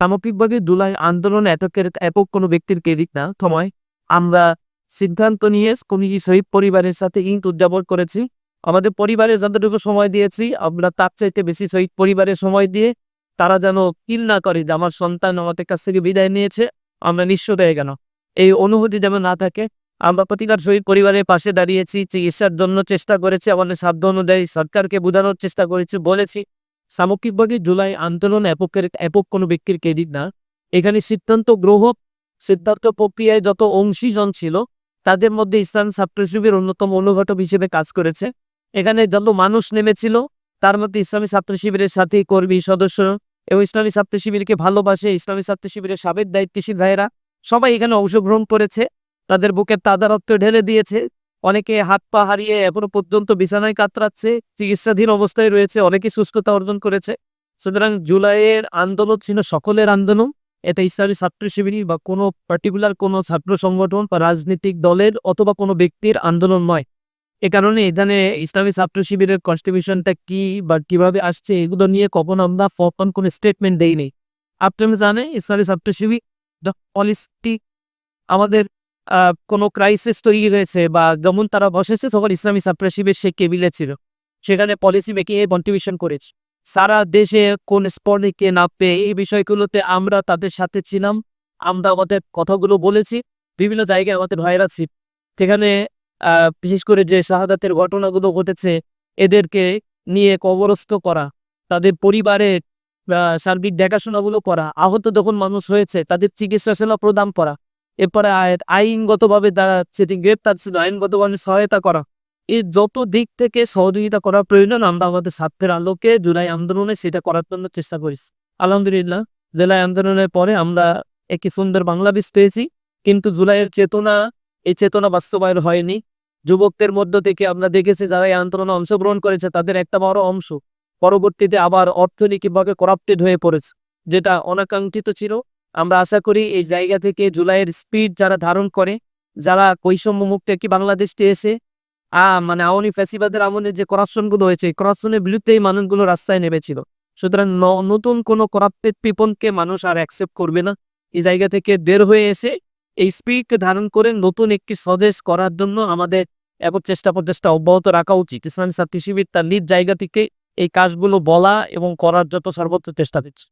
সামগ্রিকভাবে জুলাই আন্দোলন এতকের একক কোনো ব্যক্তির ক্রেডিট না সময় আমরা সিদ্ধান্ত নিয়ে কমিটি শহীদ পরিবারের সাথে ঈদ উদযাপন করেছি। আমাদের পরিবারে যতটুকু সময় দিয়েছি, আমরা তার চাইতে বেশি শহীদ পরিবারের সময় দিয়ে তারা যেন কিল না করে যে আমার সন্তান আমাদের কাছ থেকে বিদায় নিয়েছে, আমরা নিঃস্ব হয়ে গেল এই অনুভূতি যেন না থাকে, আমরা প্রতিকার শহীদ পরিবারের পাশে দাঁড়িয়েছি, চিকিৎসার জন্য চেষ্টা করেছি, আমাদের সাধ্য অনুযায়ী সরকারকে বোঝানোর চেষ্টা করেছি, বলেছি। সামগ্রিকভাবে জুলাই আন্দোলন এপকের একক কোনো ব্যক্তির ক্রেডিট না। এখানে সিদ্ধান্ত গ্রহক সিদ্ধান্ত প্রক্রিয়ায় যত অংশীজন ছিল, তাদের মধ্যে ইসলাম ছাত্র শিবির অন্যতম অনুঘটক হিসেবে কাজ করেছে। এখানে যত মানুষ নেমেছিল, তার মধ্যে ইসলামী ছাত্র শিবিরের সাথী কর্মী, সদস্য এবং ইসলামী ছাত্র শিবিরকে ভালোবাসে ইসলামী ছাত্র শিবিরের সাবেক দায়িত্বশীল ভাইয়েরা। সবাই এখানে অংশগ্রহণ করেছে, তাদের বুকে তাদারত্ব ঢেলে দিয়েছে। অনেকে হাত পা হারিয়ে এখনও পর্যন্ত বিছানায় কাতরাচ্ছে, চিকিৎসাধীন অবস্থায় রয়েছে অনেকে সুস্থতা অর্জন করেছে। সুতরাং জুলাইয়ের আন্দোলন ছিল সকলের আন্দোলন। এটা ইসলামী ছাত্র শিবির বা কোনো পার্টিকুলার কোনো ছাত্র সংগঠন বা রাজনৈতিক দলের অথবা কোনো ব্যক্তির আন্দোলন নয়। এ কারণে এখানে ইসলামী ছাত্র শিবিরের কনস্টিটিউশনটা কি বা কীভাবে আসছে এগুলো নিয়ে কখন আমরা ফকন কোনো স্টেটমেন্ট দেইনি। আপনি জানে ইসলামী ছাত্র শিবির দ্য পলিসি আমাদের কোনো ক্রাইসিস তৈরি হয়েছে বা যেমন তারা বসেছে, তখন ইসলামী শিবির সে কেবিলে ছিল। সেখানে পলিসি মেকিং এ কন্ট্রিবিউশন করেছে। সারা দেশে কোন স্পর্ণে কে না পেয়ে এই বিষয়গুলোতে আমরা তাদের সাথে ছিলাম। আমরা আমাদের কথাগুলো বলেছি। বিভিন্ন জায়গায় আমাদের ভাইরা ছিল। সেখানে বিশেষ করে যে শাহাদাতের ঘটনাগুলো ঘটেছে, এদেরকে নিয়ে কবরস্থ করা, তাদের পরিবারের সার্বিক দেখাশোনাগুলো করা, আহত যখন মানুষ হয়েছে, তাদের চিকিৎসা সেবা প্রদান করা এরপরে আইনগতভাবে সেটি গ্রেপ্তার ছিল, আইনগতভাবে সহায়তা করা। এই যত দিক থেকে সহযোগিতা করা প্রয়োজন, আমরা আমাদের স্বার্থের আলোকে জুলাই আন্দোলনে সেটা করার জন্য চেষ্টা করেছি। আলহামদুলিল্লাহ, জুলাই আন্দোলনের পরে আমরা একটি সুন্দর বাংলাদেশ পেয়েছি, কিন্তু জুলাইয়ের চেতনা, এই চেতনা বাস্তবায়ন হয়নি। যুবকদের মধ্য থেকে আমরা দেখেছি, যারা এই আন্দোলনে অংশগ্রহণ করেছে, তাদের একটা বড় অংশ। পরবর্তীতে আবার অর্থনৈতিকভাবে করাপ্টেড হয়ে পড়েছে, যেটা অনাকাঙ্ক্ষিত ছিল। আমরা আশা করি এই জায়গা থেকে জুলাইয়ের স্পিড যারা ধারণ করে, যারা বৈষম্য মুক্ত একটি বাংলাদেশে এসে, আ মানে আওয়ামী ফ্যাসিবাদের আমলে যে করাপশনগুলো হয়েছে করাপশনের বিরুদ্ধে এই মানুষগুলো রাস্তায় নেমেছিল। সুতরাং নতুন কোনো করাপ্টেড পিপনকে মানুষ আর অ্যাকসেপ্ট করবে না। এই জায়গা থেকে বের হয়ে এসে এই স্পিড ধারণ করে নতুন একটি স্বদেশ করার জন্য আমাদের এখন চেষ্টা প্রচেষ্টা অব্যাহত রাখা উচিত। ইসলামী ছাত্রী শিবির তার নিজ জায়গা থেকে এই কাজগুলো বলা এবং করার যত সর্বোচ্চ চেষ্টা দিচ্ছে।